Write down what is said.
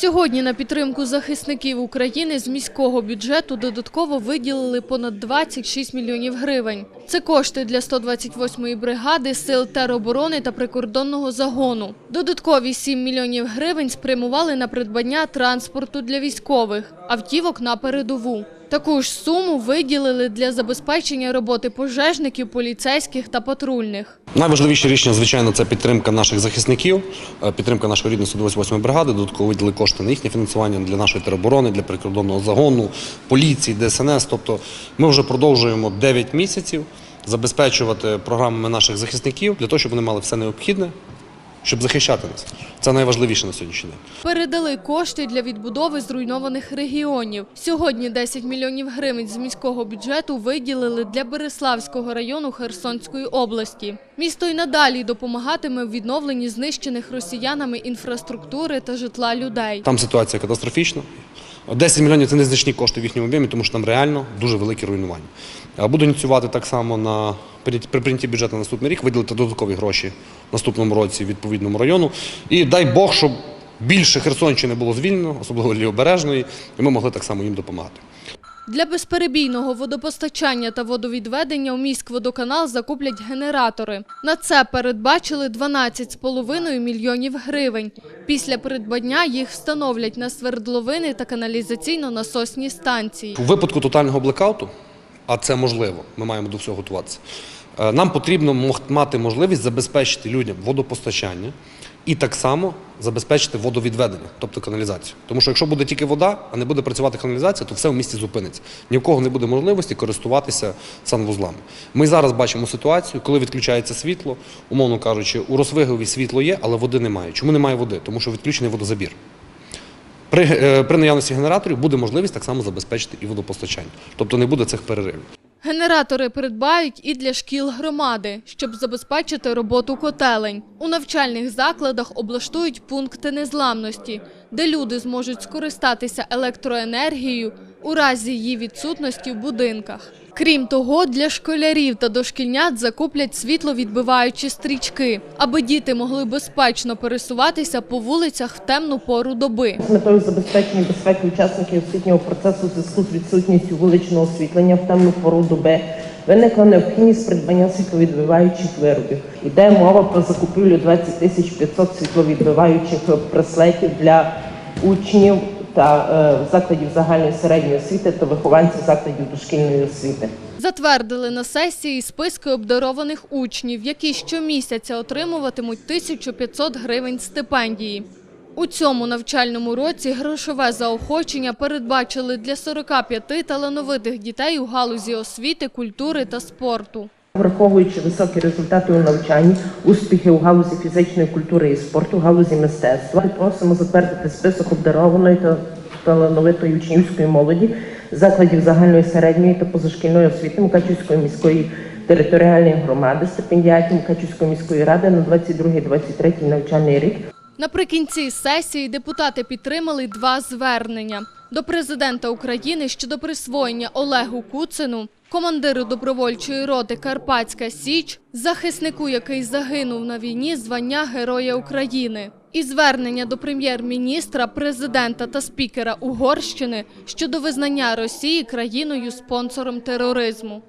Сьогодні на підтримку захисників України з міського бюджету додатково виділили понад 26 мільйонів гривень. Це кошти для 128-ї бригади сил тероборони та прикордонного загону. Додаткові 7 мільйонів гривень спрямували на придбання транспорту для військових, автівок на передову. Таку ж суму виділили для забезпечення роботи пожежників, поліцейських та патрульних. Найважливіше рішення, звичайно, це підтримка наших захисників, е, підтримка нашої рідної 128 бригади. Додатково виділи кошти на їхнє фінансування для нашої тероборони, для прикордонного загону, поліції, ДСНС. Тобто ми вже продовжуємо 9 місяців забезпечувати програмами наших захисників для того, щоб вони мали все необхідне, щоб захищати нас. Це найважливіше на сьогоднішній день. Передали кошти для відбудови зруйнованих регіонів. Сьогодні 10 мільйонів гривень з міського бюджету виділили для Береславського району Херсонської області. Місто й надалі допомагатиме в відновленні знищених росіянами інфраструктури та житла людей. Там ситуація катастрофічна. 10 мільйонів це незначні кошти в їхньому об'ємі, тому що там реально дуже великі руйнування. Буду ініціювати так само на при при прийнятті бюджету на наступний рік, виділити додаткові гроші в наступному році відповідному району. І дай Бог, щоб більше Херсонщини було звільнено, особливо лівобережної, і ми могли так само їм допомагати. Для безперебійного водопостачання та водовідведення у міськводоканал закуплять генератори. На це передбачили 12,5 мільйонів гривень. Після придбання їх встановлять на свердловини та каналізаційно-насосні станції. У випадку тотального блекауту, а це можливо, ми маємо до всього готуватися. Е, Нам потрібно мати можливість забезпечити людям водопостачання і так само забезпечити водовідведення, тобто каналізацію. Тому що якщо буде тільки вода, а не буде працювати каналізація, то все в місті зупиниться. Ні в кого не буде можливості користуватися санвузлами. Ми зараз бачимо ситуацію, коли відключається світло, умовно кажучи, у Росвигові світло є, але води немає. Чому немає води? Тому що відключений водозабір. При, е, при наявності генераторів буде можливість так само забезпечити і водопостачання. Тобто не буде цих переривів. Генератори придбають і для шкіл громади, щоб забезпечити роботу котелень. У навчальних закладах облаштують пункти незламності, де люди зможуть скористатися електроенергією у разі її відсутності в будинках. Крім того, для школярів та дошкільнят закуплять світловідбиваючі стрічки, аби діти могли безпечно пересуватися по вулицях в темну пору доби. З метою забезпечення безпеки учасників освітнього процесу зв'язку з відсутністю вуличного освітлення в темну пору доби виникла необхідність придбання світловідбиваючих виробів. Йде мова про закупівлю 20 тисяч 500 світловідбиваючих браслетів для учнів та е, закладів загальної середньої освіти та вихованців закладів дошкільної освіти. Затвердили на сесії списки обдарованих учнів, які щомісяця отримуватимуть 1500 гривень стипендії. У цьому навчальному році грошове заохочення передбачили для 45 талановитих дітей у галузі освіти, культури та спорту. Враховуючи високі результати у навчанні, успіхи у галузі фізичної культури і спорту, галузі мистецтва, просимо затвердити список обдарованої та талановитої учнівської молоді закладів загальної середньої та позашкільної освіти Мукачівської міської територіальної громади, стипендіатів Мукачівської міської ради на 22-23 навчальний рік. Наприкінці сесії депутати підтримали два звернення до президента України щодо присвоєння Олегу Куцину, командиру добровольчої роти Карпатська Січ, захиснику, який загинув на війні, звання Героя України, і звернення до прем'єр-міністра, президента та спікера Угорщини щодо визнання Росії країною спонсором тероризму.